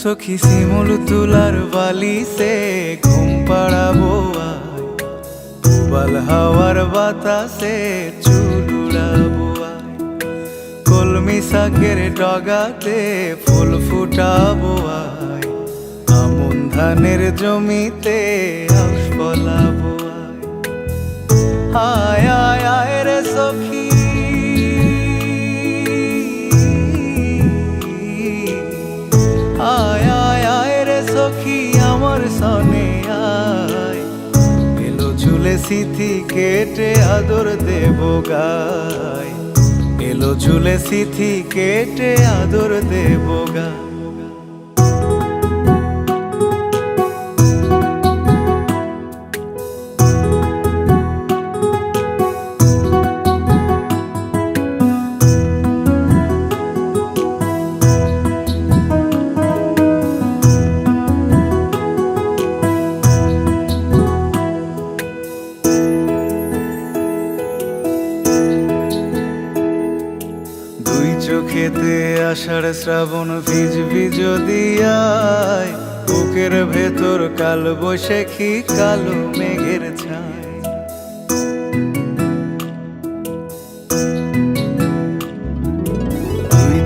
সখী শিমুল তুলার বালিতে ঘুম পাড়াবো বাল হাওয়ার বাতাসে চুলু শাকের ডগাতে ফুল ফুটাবো আয়। আমন ধানের জমিতে আউশ ফলাবো আয় আয় আয় রে সখী। আয় আয় আয় রে সখী, আমার সনে আয়। এলো ঝুলে সিথি কেটে আদর দেব গায়। এলো ঝুলে সিথি কেটে আদর দেব চোখেতে আষাঢ় শ্রাবণ ভিজবি যদি আয় বুকের ভেতর কাল বৈশাখী, কালো মেঘের ছায়।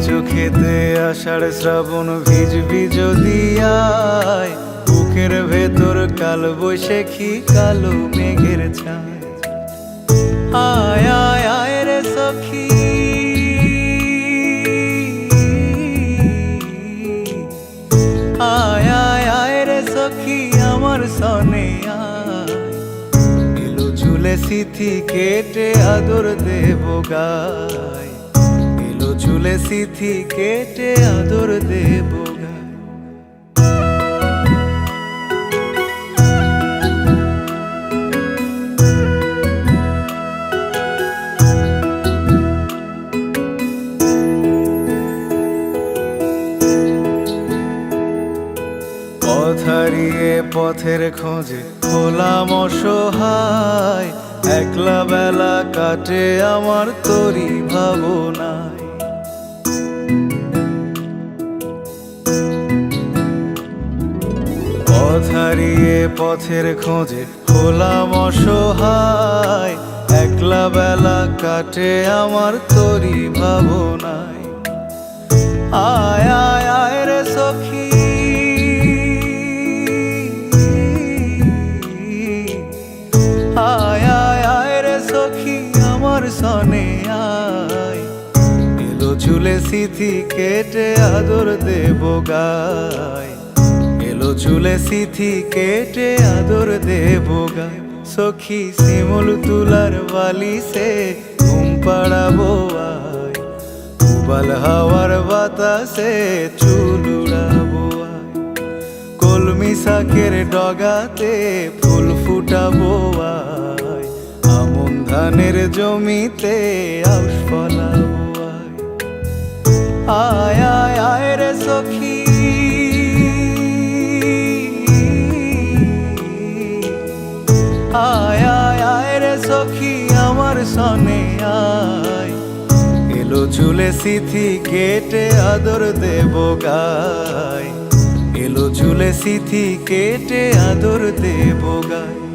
চোখেতে আষাঢ় শ্রাবণ ভিজবি যদি আয় বুকের ভেতর কাল বৈশাখী, কালো মেঘের ছায়। আয় আয় আয় রে সখী। আমার সনে এলো ঝুলে সিথি কেটে আদর দেব গায়। এলো ঝুলে সিথি কেটে আদর দেব হারিয়ে পথের খোঁজে খোলাম অসহায়। একলা বেলা কাটে আমার তরি ভাবনায়। হারিয়ে পথের খোঁজে খোলাম অসহায়। একলা বেলা কাটে আমার তরি ভাবনায়। আয় আয় আয় রে সখী। চুলে সিথি কেটে আদর দেব গায় এলো চুলে সিথি কেটে আদর দেব গায় সখী শিমুল তুলার বালি সে ঘুম পাড়াবো হাওয়ার বাতাসে চুল উড়াবো কলমি শাকের ডগাতে ফুল ফুটাবো আমন ধানের জমিতে আউশ ফলাবো আয় আয় আয় রে সখী। আয় আয় আয় রে সখী, আমার সনে আয়। এলো চুলে সিথি কেটে আদর দেব গায়। এলো চুলে সিথি কেটে আদর দেব গায়।